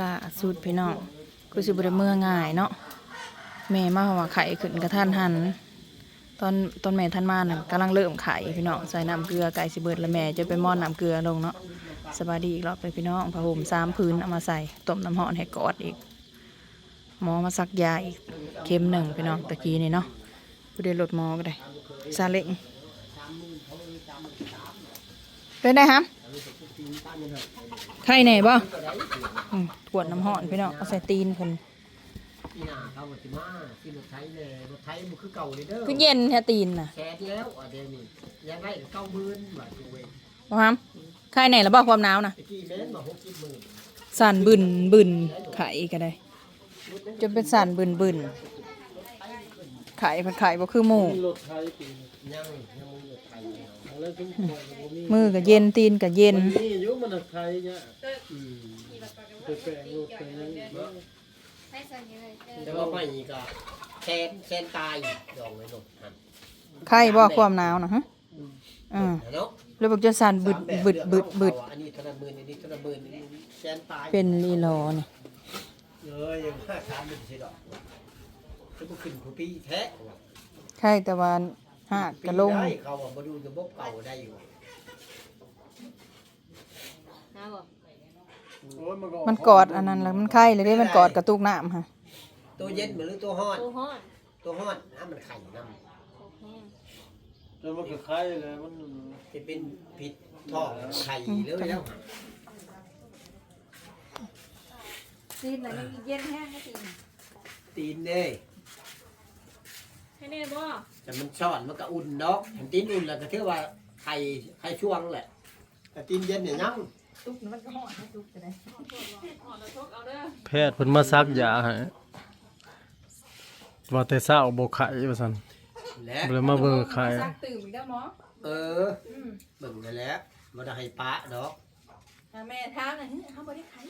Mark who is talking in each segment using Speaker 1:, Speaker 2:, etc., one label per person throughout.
Speaker 1: ล่าสุดพี่น้องกูสิบ่ได้เมื่อง่ายเนาะแม่มาว่าไข่ขึ้นกระทันหัน ตอนตอนแม่ท่านมาน่ะกำลังเริ่มไข่พี่น้องใส่น้ำเกลือไก่สิเบิดแล้วแม่จะไปม่อนน้ำเกลือลงเนาะสบายดีอีกรอบไปพี่น้องผ้าห่มสามพื้นเอามาใส่ต้มน้ำร้อนให้กอดอีกหมอมาซักยาอีกเข็มหนึ่งพี่น้องตะกี้นี่เนาะบ่ได้ลดหมอก็ได้ซาเล้งเป็นไงครับ ไข่ไหนบ่อืมกวดน้ำห้อนพี่น้องเอาใส่ตีนเพิ่น
Speaker 2: พี่นาเขาบอกสิมาที่รถไถเลยรถไถมันคือเก่าเลยเด้อ
Speaker 1: คือเย็นแท้ตีนน่ะ
Speaker 2: แชร์แล้วอะเดี๋ยวนี้ยังไงก็เก้าหมื่นบาทตัวเอง
Speaker 1: บ่ครับไข่ไหนแล้วบ่ความหนาวน่ะ
Speaker 2: ตะกี้แม่นมาหกสิบหมื่น
Speaker 1: สั่นบึนบึนไข่ก็ได้จนเป็นสั่นบึนบึนไข่ผัดไข่บ่คือหมู
Speaker 3: รถไทยปีน
Speaker 2: ยังยังมึงรถไถอยู่
Speaker 3: แล้วทุกคนก็มี
Speaker 1: มือก็เย็นตีนก็เย็น
Speaker 3: มันมีอยู่มันไทยเนี่ย
Speaker 2: อืม
Speaker 3: ไปแปลงรถไปยัง
Speaker 2: แต่ว่าไม่ก็แคนแคนตายดองไว้ลงหัน
Speaker 1: ไข่บ่ความหนาวน่ะฮะอ่า
Speaker 2: เนาะ
Speaker 1: แล้วบอกจะสั่นบึดบึดบึดบึด
Speaker 2: อันนี้เท่านั้นหมื่นอันนี้เท่านั้นหมื่นอันนี้แคนตาย
Speaker 1: เป็นลีลอนี่
Speaker 2: เอ้ยยังห้าสามเป็นสิดอกจะบ่ขึ้นผู้ปีแท้
Speaker 1: ไข่แต่ว่า หากกระลง
Speaker 2: ได้เขาว่ามาดูระบบเก่าได้อยู่
Speaker 3: โอ้ยมันก็
Speaker 1: มันกอดอันนั้นแล้วมันไข่เลยเด้มันกอดกระตุกน้ำฮะ
Speaker 2: ตัวเย็นเหมือนหรือตัวฮ้อน
Speaker 4: ตัวห้อน
Speaker 2: ตัวฮ้อนน้ำมันไข่น้
Speaker 3: แล้วมันก็คล้ายเลยมันำ
Speaker 2: จะเป็นผิดท้องไข่เลยแล้ว
Speaker 1: ตีนน่ะยังเย็นแห้งตีน
Speaker 2: ตีนเด้
Speaker 4: ให้แน่บ่
Speaker 2: แต่มันช้อนมันก็อุ่นเนาะเห็นตีนอุ่นแล้วก็ถือว่าไข่ไข่ช่วงแหละแต่ตีนเย็นเนี่ยยัง
Speaker 1: ตุกมันก็ห่อนตุกจะได้
Speaker 4: ห่อนแล้วทกเอาเด้อ
Speaker 3: แพทย์เพิ่นมาซักยาให้ว่าแต่เช้าบ่ไข้ว่าซั่น
Speaker 2: และ
Speaker 3: บ่ได้มาเบิ่งไข้
Speaker 1: ซักตื่นอีกแล้วหมอ
Speaker 2: เออเบิ่งนั่นแหละบ่ได้ให้ปะดอก
Speaker 1: อ่าแม่ถามน่ะเฮ้ยเขาบ่ได้ไข่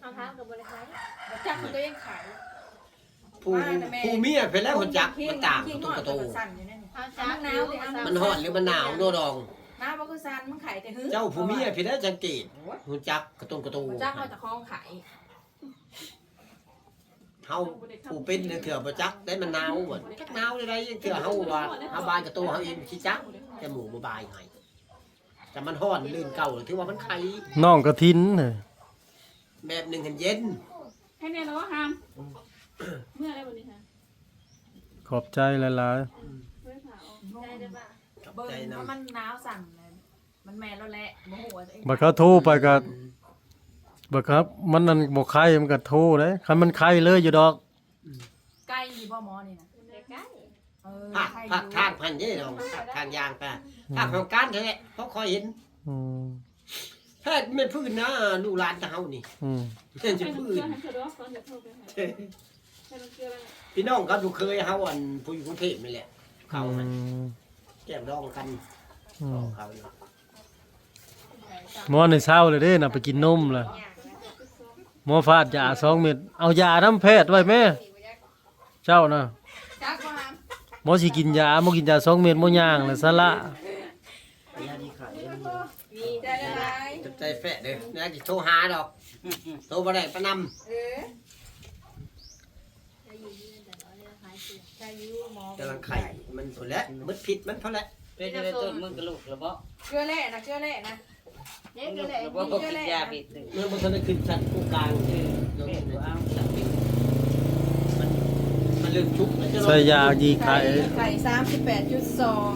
Speaker 4: เอาเท้ากับบริษัท
Speaker 1: บ่จักมันตัวเองไข่
Speaker 2: ผู้ผู้เมียเพิ่นแล้วคนจักมันต่างกับตุ๊กตาโต
Speaker 1: สั่นอยู่นั่นนี่
Speaker 4: เอา
Speaker 1: จ้า
Speaker 4: จ้า
Speaker 1: หนาวดิเอา
Speaker 2: มันฮ้อนหรือมันหนาวโนดอง
Speaker 1: หนาวบ่คือสั่นมันไข่แต่หึ
Speaker 2: เจ้าผู้เมียเพิ่นแล้วสังเกตหูจักกระตงกระตู
Speaker 1: บ่จักเขาจะคล้องไข่
Speaker 2: เฮาผู้เป็นเนี่ยเถื่อบ่จักได้มันหนาวบ่จักหนาวได้ยังเถื่อเฮาว่าเฮาบายกระตูเฮาเองสิจักแต่หมูบ่บายให้แต่มันฮ้อนลื่นเก่าถือว่ามันไข่
Speaker 3: น้องกระทินน่ะ
Speaker 2: แบบหนึงหันเย็น
Speaker 4: ให้แน่แล้วว่าห้าม เมื่อไรวันนี้ฮะ
Speaker 3: ขอบใจหลาย
Speaker 4: เพื่อผ่าออกได้ได้ป่ะ
Speaker 2: ขอบ
Speaker 1: เบิ่ง
Speaker 2: ใจนำ
Speaker 1: ว่ามันหนาวสั่นเลยมันแม่นแล้วแหละบ่ฮู้ว่าตัวเอง
Speaker 3: ๆบัดเขาโทรไปก็บัดครับ มันนั่นบ่ไข้มันก็โทรเด้คันมันไข้เลยอยู่ดอก
Speaker 1: ใกล้อยู่บ่หมอนี่นะ
Speaker 4: ใกล้
Speaker 1: เออ
Speaker 2: ภาค
Speaker 1: ใครอ
Speaker 2: ภาค
Speaker 1: ยู่
Speaker 2: ทางพันนี่น้องภาคทางยางไปภาคของการแท้เพราะคอยเห็น
Speaker 3: อืม
Speaker 2: แพทย์เป็นพื้นนะลูกหลานตาเฮานี่
Speaker 3: อืม
Speaker 2: เป็น
Speaker 4: ให้
Speaker 2: จะ
Speaker 4: ลูก
Speaker 2: พื้
Speaker 4: เกลื
Speaker 2: น
Speaker 4: อให้เธอดอกก่อนเดี๋ยวโทรไปหา ให้ลูกเกลือแล้ว
Speaker 2: พี่น้องครับลูกเคยเฮาอันผู้อยู่กรุงเทพนี่แหละ เขา
Speaker 3: อื
Speaker 2: ให้
Speaker 3: ม
Speaker 2: แก้มดองกัน
Speaker 3: อืม
Speaker 2: เขาอยู่
Speaker 3: หมอในเช้าเลยเด้น่ะไปกินนมล่ะหมอฟาดยาสองเม็ดเอายาน้ำแพทย์ไว้แม่ เจ้าน่ะ
Speaker 1: จักบ่หาม
Speaker 3: หมอสิกินยาหมอกินยาสองเม็ดหมอย่างเลยสละ
Speaker 2: ยาดีขาย
Speaker 1: มีได้หลาย
Speaker 2: จับใจแฟะเด้อนะสิโทรหาดอก โทรบ่ได้ประนำ
Speaker 1: ออใครอยู่หมอกำ
Speaker 2: ลังไข่มันผลแล้วมันผิดมันเพราะแหละ
Speaker 5: เป็นอะไรต้นมึงกระลูกระเบาะ
Speaker 1: เกลือแร่นะเกลือแร่นะ
Speaker 4: เนี่ย
Speaker 5: มึง
Speaker 4: เกลือแหละ
Speaker 5: ระเบาะกินยาผิดหนึ่ง
Speaker 2: เมื่อมันทันได้ขึ้นชั้นผู้กลางคือ
Speaker 5: แม่กูเอาสักผิด
Speaker 2: มันมันเริ่มชุกแล้วจะ
Speaker 3: ใส่ยายีไข่
Speaker 1: ไข่สามสิบแปดจุดสอง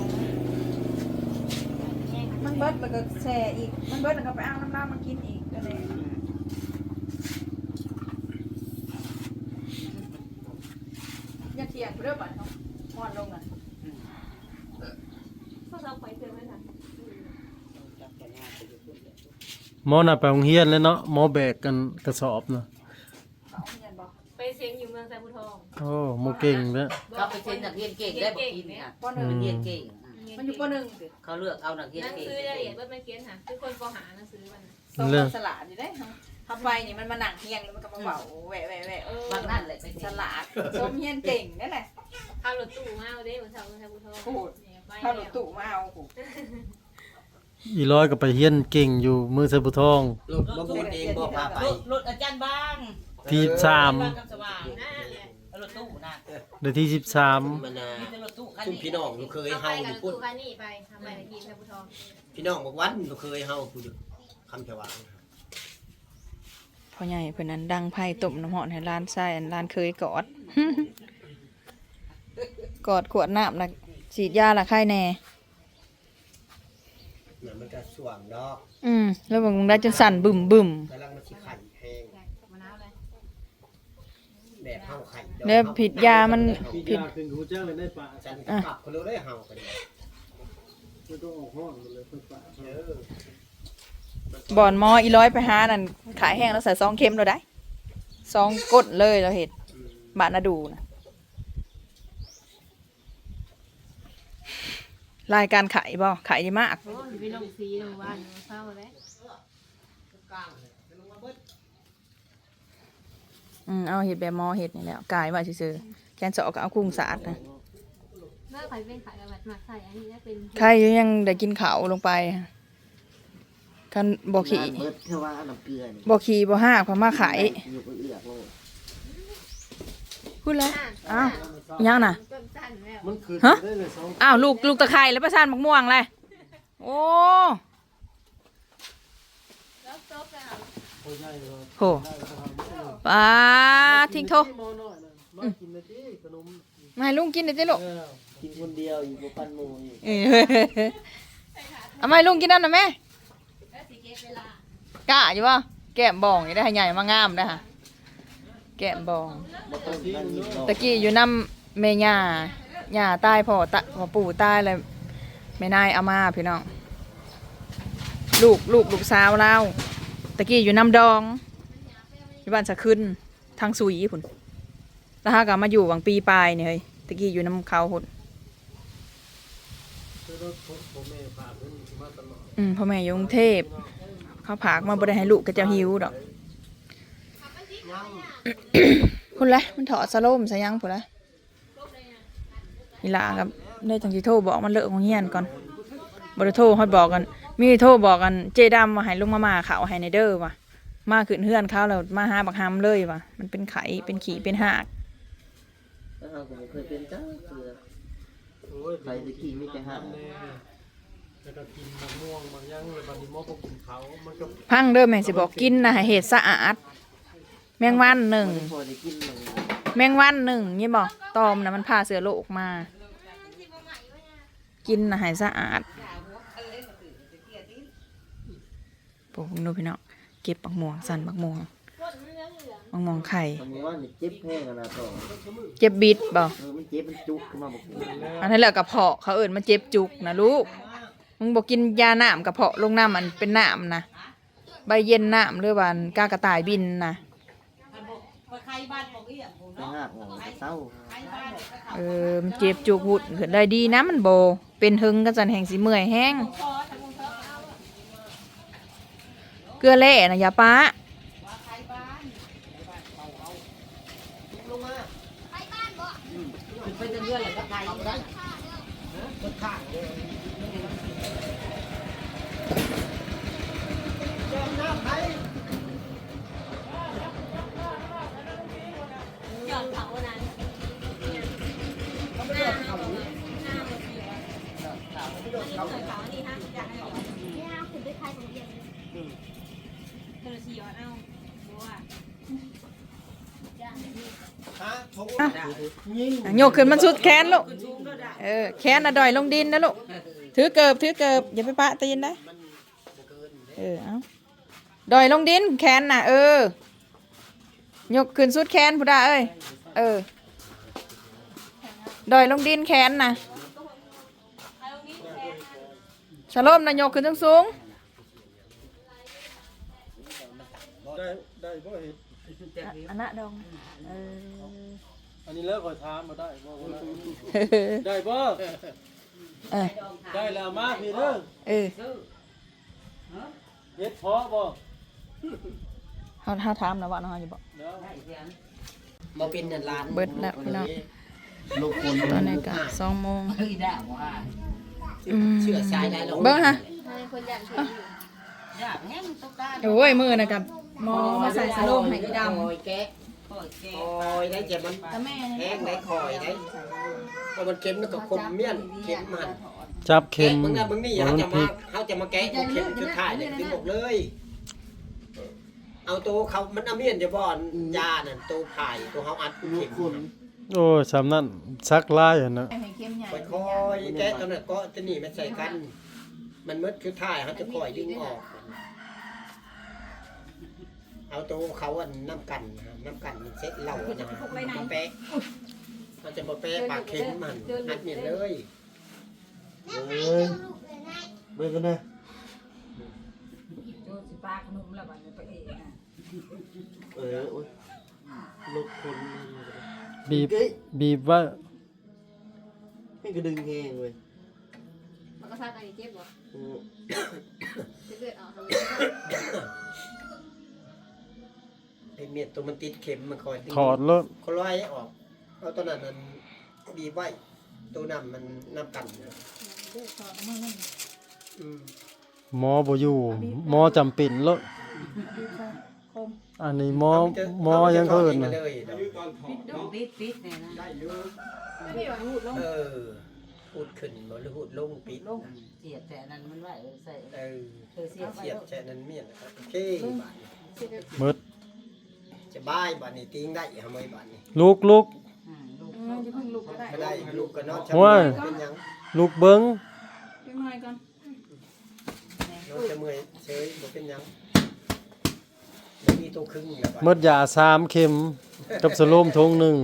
Speaker 1: มันเบิดแล้วก็แช่อีก มันเบิดแล้วก็ไปเอาน้ำเหล้ามากินอีกก็เลยอย่า เถียงเรื่องบัตรเขาพอนลงอะ
Speaker 4: เขาเอาไปเตือนไว้ค่ะ
Speaker 5: จับกันยาไปอยู่พุ่นเลย
Speaker 3: หมอน่ะไปโรงเรียนแล้วเนาะหมอแบกกันกระสอบน่ะ
Speaker 1: เขาเรียนบอก
Speaker 4: ไปเสียงอยู่เมืองไซบูทอง
Speaker 3: โอ้หมอเก่งเด้อ
Speaker 5: เขาไปเซ็นนักเรียนเก่งได้บอกกินเนี่ย
Speaker 1: ปหนึ่ง
Speaker 5: นักเรียนเก่ง
Speaker 1: มันอยู่ปหนึ่งสิ
Speaker 5: เขาเลือกเอานักเรียน
Speaker 4: หนัง
Speaker 5: เก่ง
Speaker 4: สือละเอียดว่าเป็นเขียนหาคือคนปหาหนังสือมัน
Speaker 1: สองคนสลัดอยู่ได้ ทำไปนี่มันมาหนังเฮียงแล้วมันก็มาเบาแหวะแหวะแหวะเออบา
Speaker 5: งนั่นแหละไป
Speaker 1: ส
Speaker 5: เซ็น
Speaker 1: ลัดชมเฮียนเก่งนั่นแหละ
Speaker 4: ข้าวรถตู้มาเอาเด้เหมือนชาวเมืองไซบูทอง
Speaker 1: พูด
Speaker 4: ไป
Speaker 1: เข้าหลุดตู่มาเอาโห
Speaker 3: อีร้อยก็ไปเรียนเก่งอยู่เมืองไสบุทอง
Speaker 2: รถบ่บูนเองบ่พาไป
Speaker 5: รถรถอาจารย์บ้าง
Speaker 1: บ
Speaker 3: ที่สาม
Speaker 5: สว่างรถตู้นะ
Speaker 3: เดือนที่สิบสาม
Speaker 2: มันน่ะ
Speaker 5: มีแต่รถตู้คัน
Speaker 2: คุณ
Speaker 5: นี้
Speaker 2: พี่น้องลูกเคย
Speaker 6: เอาไป
Speaker 2: เฮาอ
Speaker 6: กับ
Speaker 2: ยู่พุ่น
Speaker 6: ตู้คันนี้ไปทำไมกินนะผู้ทอง
Speaker 2: พี่น้องบอกวันลูกเคยเฮาพูดอยู่คำชวาง
Speaker 1: พ่อใหญ่เพิ่นนั้นดังไพ่ต้มน้ำหอมให้ร้านทรายอันร้านเคยกอด กอดขวดน้ำนะฉีดยาละไข้แน่
Speaker 2: น่ะมันก็สว่างดอก
Speaker 1: อืมแล้วมึงได้จนสั่นบึมบึม
Speaker 2: กำลังมันสิไข่แห้ง
Speaker 6: มะนาวเลย
Speaker 2: แบบเฮาไข่ดอก
Speaker 1: แล้วผิดยามัน
Speaker 3: พี่
Speaker 1: ผิด
Speaker 3: ยาขึ้นหูเจ้าเลยได้ปะ
Speaker 2: จันกลับคนรู้ได้เฮากันเนี่ย
Speaker 3: ไม่ต้องออกห้องเลยเพิ่นปะ
Speaker 2: เออ
Speaker 1: บ่อนหมออีร้อยไปหานั่นขายแห้งแล้วใส่ซองเค็มเราได้ซองกดเลยเราเห็นบาทนาดูนะรายการขายบ่ขายดีมาก
Speaker 6: โอ้ยไปลงสีลงบ้านลงเศร้าเลย
Speaker 1: อืมเอาเห็ดแบบหมอเห็ดนี่แหละกายว่าซื่อๆแกนเสาะก็เอากุ้งสาดนะ
Speaker 6: เมื่อใครเป็นขายกระบัดหมักใส่อันนี้ได้เป็น
Speaker 1: ใครยังได้กินข้าวลงไป กันบ่ขี่
Speaker 5: เบิดแค่ว่าน้ำเกลือนี่
Speaker 1: บ่ขี่บ่ห้ากพมาขาย
Speaker 5: อยู่ก็เอือกโลด
Speaker 1: พูดแล้วอ้าวยังน่ะ
Speaker 6: ต้นสั้นแล้ว
Speaker 3: มันคือ
Speaker 1: ฮะ
Speaker 3: ได้เลยสอง
Speaker 1: อ้าวลูกลูกตะไคร้แล้วประสานมะม่วงเลยโอ้
Speaker 6: แล้วจบแล้ว
Speaker 3: โอ้ยใหญ่เลย
Speaker 1: โหปลาทิ้งโท
Speaker 3: หม้อน้อยนะมากินเลยดิขนม
Speaker 1: มาให้ลุงกินหน่อยสิลูก
Speaker 3: เออ
Speaker 5: กินคนเดียวอยู่กับปันหมูอยู่
Speaker 1: เอ้ยเอามาให้ลุงกินนั่นนะแม่
Speaker 6: แล้วสีเก็บเวลาก
Speaker 1: ล้าอยู่ป่ะแก้มบองอย่ได้ให้ใหญ่มางามนะฮะแก้มบอง
Speaker 5: ตะ
Speaker 1: กี้อยู่น้ำเมย่าย่าตายพ่อตะพ่อปู่ใตายเลยแม่นายเอามาพี่น้องลูกลูกลูกสาวเราตะกี้อยู่น้ำดองอยู่บ้านสะขึ้นทางสุยพุ่นแล้วฮาก็มาอยู่หวังปีปลายเนี่ยเฮ้ยตะกี้อยู่น้ำเขาพุ่น
Speaker 3: คือรถผมผมแม่พาเพิ่นมาตลอด
Speaker 1: อืมพ่อแม่อยกรุงเทพ เขาผากมาบ่ได้ให้ลูกก็จะหิวดอกพุ่นละมันถอดสโลมซะยังพุ่นละอีหลากับได้จังสิโทรบอกมันเลิกของเฮียนก่อนบ่ได้โทรฮอดบอกกัน มีโทรบอกกันเจดำว่าให้ลุงมามาเขาให้ในเด้อว่ะมาขึ้นเฮือนเขาแล้วมาหาบักหามเลยว่ะมันเป็นไข้เป็นขี้เป็นหาก
Speaker 5: แล้วเราก็บ่เคยเป็นจ้าเกลือ
Speaker 3: โอ้ย
Speaker 5: ไปตะกี้มีแต่ห้าง
Speaker 3: แน่แล้วก็กินมะม่วงบางอย่างเลยบางทีหม้อพวกกินเขามันก็
Speaker 1: พังเด้อแม่สิบอกกินนะให้เฮ็ดสะอาด แมงวันหนึ่ง
Speaker 5: พอได้กินหนึ่ง
Speaker 1: แมงวันหนึ่งนี่บอกตอมนะมันพาเสือโลกมา กินนะให้สะอาดพวกนู้พี่น้องเก็บปักม่วงสั่นปักม่วงปักม่วงไข่
Speaker 5: ทำว่านี่เจ็บแห้งขนาดต่อ
Speaker 1: เจ็บบิดบ่
Speaker 5: เออมันเจ็บมันจุกขึ้นมาบอกกู
Speaker 1: อันนั้นแหละกระเพาะเขาเอิ่นมาเจ็บจุกนะลูก มึงบอกกินยาหนามกระเพาะลงน้ำมันเป็นหนามนะใบเย็นหนามหรือว่ากากระต่ายบินนะ
Speaker 5: ไปห้างหลังเศร้า
Speaker 1: เออมันเจ็บจุกหุดขึ้นได้ดีนะมันโบ เป็นหึงกันจันแห่งสีเมื่อยแห้ง เกลือแร่นะอยาป้า
Speaker 5: ไปจะเลื่อนอะไรก็ไกลได้
Speaker 6: หย่ อนเขานั้นเขานี่ฮะอยากให้หย่อนนี่ฮะคุณด้วยใครของเดียวเธอสีหย่อนเอาบัว
Speaker 2: ฮะทุก
Speaker 1: อ่ะโยกขึ้นมันสุดแขนลูกเออแขนน่ะดอยลงดินนะลูก ถือเกิบถือเกิบอย่าไปปะตีนได้เออเอาดอยลงดินแขนน่ะ เออยกขึ้นสุดแขนพุดาเอ้ยเออดอยลงดินแขนน่ะสโลมน่ะยกขึ้นสูง
Speaker 3: ได้ได้บ่เห็ด
Speaker 1: ๆอันน่ะดองเออ
Speaker 3: อันนี้แล้วคอยถามมาได้บ่ว่าได้
Speaker 1: เออ
Speaker 3: ได้บ่
Speaker 1: เออ
Speaker 3: ได้แล้วมาพี่เด้อ
Speaker 1: เออ
Speaker 3: เฮ็ดเพาะบ่
Speaker 1: เฮาเฮาถามนะว่าน้องอยู่บ่
Speaker 3: เดี๋ยว
Speaker 2: มาเป็นนันลาน
Speaker 1: เบิดแล้วพี่น้อง
Speaker 2: ลูกคน
Speaker 1: ตอนนี้ก็สองโมง
Speaker 5: เฮ้ยได้ว่า
Speaker 1: อืม
Speaker 2: เชื่อชายได้แล้ว
Speaker 1: เบิ่งฮะ
Speaker 6: ให้คนอยากเห็นอยู่
Speaker 5: อยากแห้งตุ๊กตา
Speaker 1: โอ้ยมือนะกับหมอมาใส่สโลมให้อีด
Speaker 2: คอยแกะ
Speaker 5: โอ้ยแก
Speaker 2: คอยได้เจ็บมันำ
Speaker 1: แต่แม่
Speaker 2: แห้งได้คอยได้เพราะมันเข็มมันก็คมเมี่ยนเข็มมัน
Speaker 3: จับเข็ม
Speaker 2: แกะมึงนะมึงนี่
Speaker 3: มั
Speaker 2: เขา
Speaker 3: น
Speaker 2: จะ
Speaker 3: พลิ
Speaker 2: มากเขาจะมาแกะเอาเข็มชุดท้ายเนี่ยดึงออกเลย เอาตัวเขามันเอาเมี่ยนจะบ่อนยาน่ะตัวผายตัวเขาอัดเข็ม
Speaker 3: โอ้ยสำนั้นซักลายหั่นน่ะ
Speaker 1: ให้เข้มใหญ่
Speaker 2: คอยๆแกะตัวนั้นก็จะหนีมันใส่กัน มันมืดชุดท้ายเขาจะคอยดึงออก เอาตัวเขาอันน้ำกันนะน้ำกันมันเซ็ตเหล่าอะนะมาแปะมันจะมาแปะปากเข็มมันอัดเมียนเลย
Speaker 7: เอ้ยเบิ่งกันนะ
Speaker 5: โจสิปาขนมแล้วบัดนี้ไปเองนะ
Speaker 7: เออโอ้ยลบคน
Speaker 3: บีบ
Speaker 7: เอ้ย
Speaker 3: บีบว่า
Speaker 7: ให้กระดึงแห้งเว้ย
Speaker 6: มันก็ซักอันนี้เจ็บบ่
Speaker 7: อืม
Speaker 6: เลือดออกทาง
Speaker 2: ไอเมียนตัวมันติดเข็มมันคอยดึง
Speaker 3: ถอดแล้ว
Speaker 2: เขาไล่ออกเอาตัวนั้นมันบีบไว้ตัวนั้นมันน้ำกันนะอืม
Speaker 3: หมอบ่อยู่หมอจำเป็นแล้วอันนี้หมอหมอยังเขาเอิ้น
Speaker 2: มา
Speaker 3: น่ะ
Speaker 2: เลย
Speaker 5: ปิดปิดเนี่ยนะ
Speaker 2: ได้อยู่
Speaker 6: ไม่หวังหูดลง
Speaker 2: เออพูดขึ้นบ่หรือพูดลงปิด
Speaker 5: ลงเสียบแต่นั้นมันไว้เออใส่
Speaker 2: เออ
Speaker 5: เธอเสียบไว้
Speaker 2: เสียบแช่นั้นเมียนนะครับโอเคบาดนี้
Speaker 3: หมืด
Speaker 2: จะบายบาดนี้ติ้งได้ทำไมบาดนี้
Speaker 3: ลุกลุก
Speaker 5: อืมลูก
Speaker 1: อืมจะเพิ่งลุกก็ได้
Speaker 2: ไม่ได้ลูกก็นอน
Speaker 3: โอ้ย
Speaker 2: เป็นหยัง
Speaker 3: ลุกเบิ่ง
Speaker 1: เล็กน้อยก่อน
Speaker 2: นอนจะเมื่อยเฉยบ่เป็นหยังไม่มีตัวครึ่งแล้วบาด
Speaker 3: หมดยาสามเข็มกับสโลมทงหนึง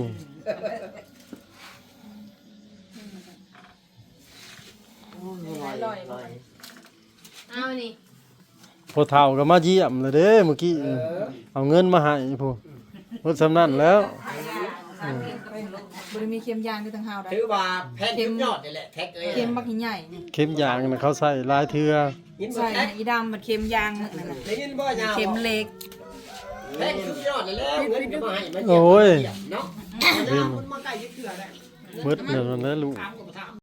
Speaker 7: โอ้ยลอยลอย
Speaker 6: เอานี่
Speaker 3: พอเฒ่าก็มาเยี่ยมเลยเด้เมื่อกี้
Speaker 2: เออ
Speaker 3: เอาเงินมาให้ผู้หมดสำนั้นแล้ว
Speaker 1: บริมีเค็มยางด้วยทั้งหาวได้
Speaker 2: ถือว่าแพนทุกยอดนี่แหละแท็กเลย
Speaker 1: เค็มบักหินใหญ่นี่
Speaker 3: เข็มยางน่ะเขาใส่หลายเทื่อ
Speaker 2: ยินบ่
Speaker 1: ใส่
Speaker 2: แท็ก
Speaker 1: อีดำมันเค็มยางนั่นน่ะ
Speaker 2: ได้ยินบ่ยาว
Speaker 1: เค็มเล็ก
Speaker 2: แท็กทุกยอดเลยแล้วเงินก็มาให้มา
Speaker 3: โอ้ย
Speaker 2: เนาะยาวมันมาใกล้ยึดเถื่อแล้ว
Speaker 3: หมดนั่นแหละลูก
Speaker 2: ถามก็บ่ถาม